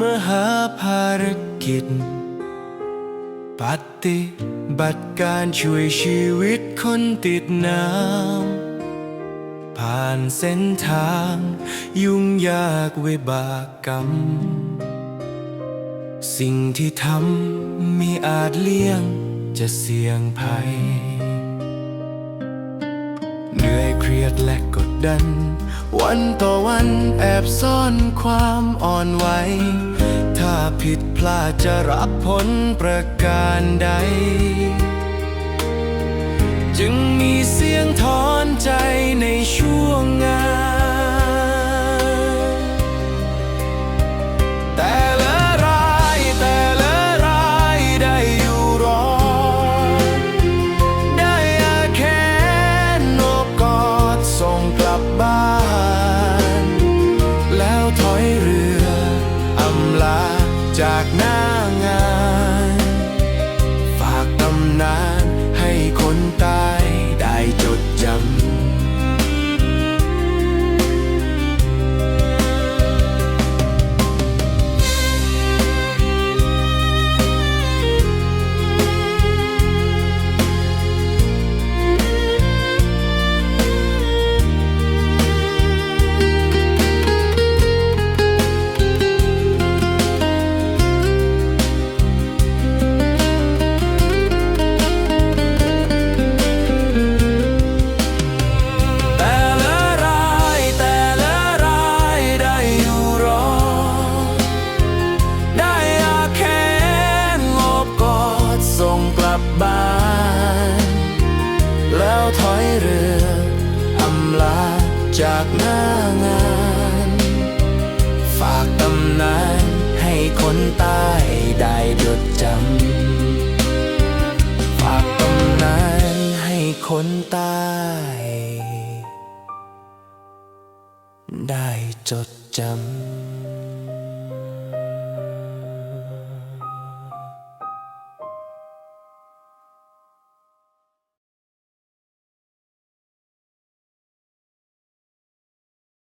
มหาภารกิจ ปฏิบัติการช่วยชีวิตคนติดน้ำ ผ่านเส้นทาง ยุ่งยากเวบากกรรม สิ่งที่ทำมีอาจเลี่ยงจะเสี่ยงภัย เหนื่อยเครียดและกด ดัน วันต่อวันแอบซ่อนความอ่อนไหว ถ้าผิดพลาดจะรับผลประการใด จึง เรืออำลาจากหน้างาน จากหน้างาน ฝากตำนานให้คนตายได้จดจำ ฝากตำนานให้คนตายได้จดจำ